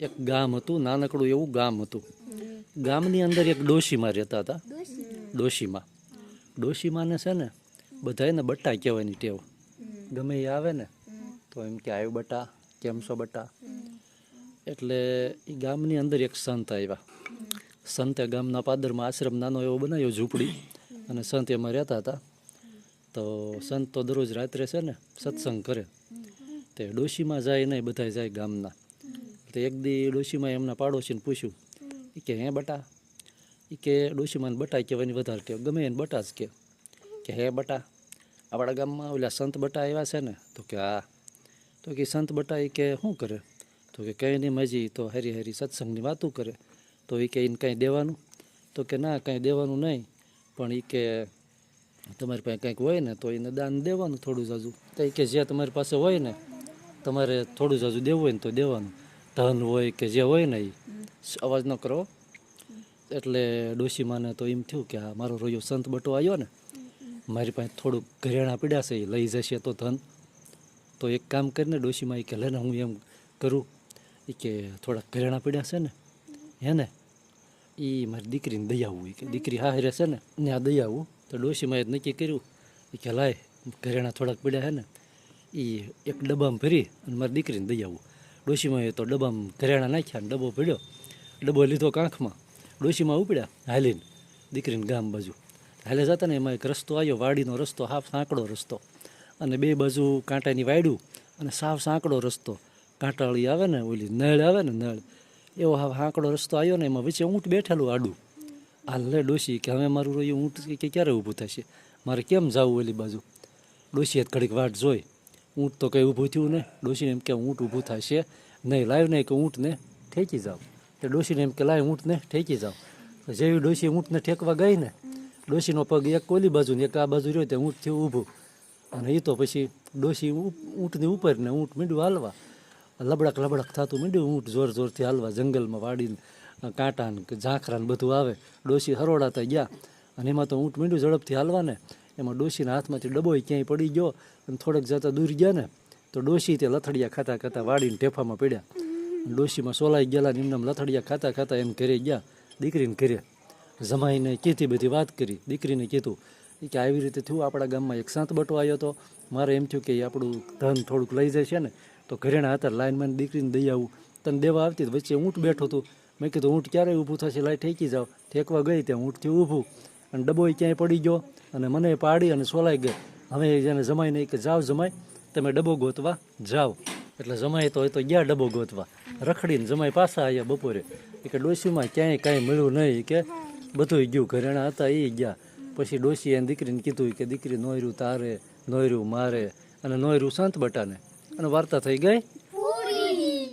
એક ગામ હતું, નાનકડું એવું ગામ હતું. ગામની અંદર એક ડોશીમાં રહેતા હતા. ડોશીમાં. ડોશીમાને છે ને બધાને બટા કહેવાની ટેવ. ગમે એ આવે ને, તો એમ કે આવ્યું બટા કેમ છો બટા એટલે એ ગામની અંદર એક સંત આવ્યા. સંતે ગામના પાદરમાં આશ્રમ નાનો એવો બનાવ્યો, ઝૂંપડી. અને સંત એમાં રહેતા હતા. તો સંત તો દરરોજ રાત્રે છે ને, સત્સંગ કરે. તે ડોશીમાં જાય નહીં બધા જાય ગામના. તો એક દી ડોશીમાં એમના પાડોશીને પૂછ્યું એ કે, હે બટા? એ કે ડોશીમાં બટા કહેવાની વધારે કહેવાય. ગમે એને બટા જ કે કે, હે બટા? આપણા ગામમાં ઓલા સંત બટા આવ્યા છે ને. તો કે, હા. તો કે સંત બટા એ કે, શું કરે? તો કે, કંઈ નહીં મજી તો હરી હરી સત્સંગની વાતું કરે. તો એ કે એને કંઈ દેવાનું? તો કે, ના, કંઈ દેવાનું નહીં, પણ એ કે, તમારી પાસે કંઈક હોય ને, તો એને દાન દેવાનું થોડું જાજુ તો એ કે જે તમારી પાસે હોય ને, તમારે થોડું જાજુ દેવું હોય ને, તો દેવાનું. ધન હોય કે જે હોય ને એ અવાજ ન કરો. એટલે ડોશીમાને તો એમ થયું કે આ મારો રોયો સંત બટો આવ્યો ને, મારી પાસે થોડુંક ઘરેણા પીડ્યા છે એ લઈ જશે તો ધન. તો એક કામ કરીને ડોશીમાં એ કે, લે હું એમ કરું. એ કે, થોડાક ઘરેણા પીડ્યા છે ને, હે ને એ મારી દીકરીને દયાવું. કે, દીકરી હા છે ને ને આ દયાવું. તો ડોશીમાં એ નક્કી કર્યું. એ કે, લાય, ઘરેણા થોડાક પીડ્યા છે ને એ એક ડબ્બામાં ભરી અને મારી દીકરીને દઈ ડોશીમાં તો ડબ્બામાં ઘરેણા નાખ્યા ને ડબ્બો પડ્યો ડબ્બો લીધો કાંખમાં. ડોશીમાં ઉપડ્યા. હાલીને દીકરીને ગામ બાજુ. હાલે જતા ને એમાં એક રસ્તો આવ્યો, વાડીનો રસ્તો, હાફ સાંકડો રસ્તો. અને બે બાજુ કાંટાની વાયડું અને સાવ સાંકડો રસ્તો. કાંટાળી આવે ને, ઓલી નળ આવે ને નળ. એવો હાવ સાંકડો રસ્તો આવ્યો ને, એમાં વચ્ચે ઊંટ બેઠેલું આડું. હાલ લે ડોશી, કે હવે મારું રહ્યું ઊંટ કે ક્યારે ઊભું થશે? મારે કેમ જવું ઓલી બાજુ? ડોશીએ ઘડીક વાટ જોઈ. ઊંટ તો કંઈ ઊભું થયું ને ડોશીને એમ કે ઊંટ ઊભું થશે નહીં. લાવ નહીં કે ઊંટને ઠેકી જાવ તો ડોશીને એમ કે લાય ઊંટને ઠેકી તો જેવી ડોશી ઊંટને ઠેકવા ગઈ ને, ડોશીનો પગ એક કોલી બાજુ ને એક આ બાજુ રહ્યો તે ઊંટ થયું ઊભું. અને એ તો પછી ડોશી ઊંટની ઉપર ને ઊંટ મીંડું હાલવા. લબડક લબડક થતું મીંડ્યું ઊંટ જોર જોરથી હાલવા, જંગલમાં વાડીને કાંટા ને ઝાંખરા ને બધું આવે. ડોશી હરોડાતા ગયા. અને એમાં તો ઊંટ મીંડું ઝડપથી હાલવા ને એમાં ડોશીના હાથમાંથી ડબોય ક્યાંય પડી ગયો અને થોડેક જતા દૂર ગયા ને, તો ડોશી તે લથડિયા ખાતા ખાતા વાળીને ઠેફામાં પડ્યા. ડોશીમાં સોલાઈ ગયેલા ને એમને લથડિયા ખાતા ખાતા એમ ઘરે ગયા, દીકરીને ઘરે જમાઈને કીધી બધી વાત કરી. દીકરીને કીધું કે આવી રીતે થયું, આપણા ગામમાં એક સાંત બટો આવ્યો હતો મારે એમ થયું કે એ આપણું ધન થોડુંક લઈ જાય છે ને, તો ઘરેણા હતા લાઈનમાં દીકરીને દઈ આવું. તને દેવા આવતી વચ્ચે ઊંટ બેઠો હતું મેં કીધું, ઊંટ ક્યારે ઊભું થશે? લાઈ ઠેકી જાવ ઠેકવા ગઈ ત્યાં ઊંટથી ઊભું. અને ડબોય ક્યાંય પડી ગયો અને મને પાડી અને સોલાઈ ગઈ. હવે જેને જમાઈને કે જાઓ જમાય તમે ડબ્બો ગોતવા જાઓ એટલે જમાય તો એ તો ગયા ડબ્બો ગોતવા. રખડીને જમાય પાછા આવ્યા બપોરે. કે ડોસીમાં ક્યાંય કાંઈ મળ્યું નહીં. કે બધું ગયું. ઘરેણા હતા એ ગયા. પછી ડોસી એને દીકરીને કીધું કે દીકરી નોયરું તારે, નોયરું મારે અને નોયરું શાંત બટાને. અને વાર્તા થઈ ગઈ.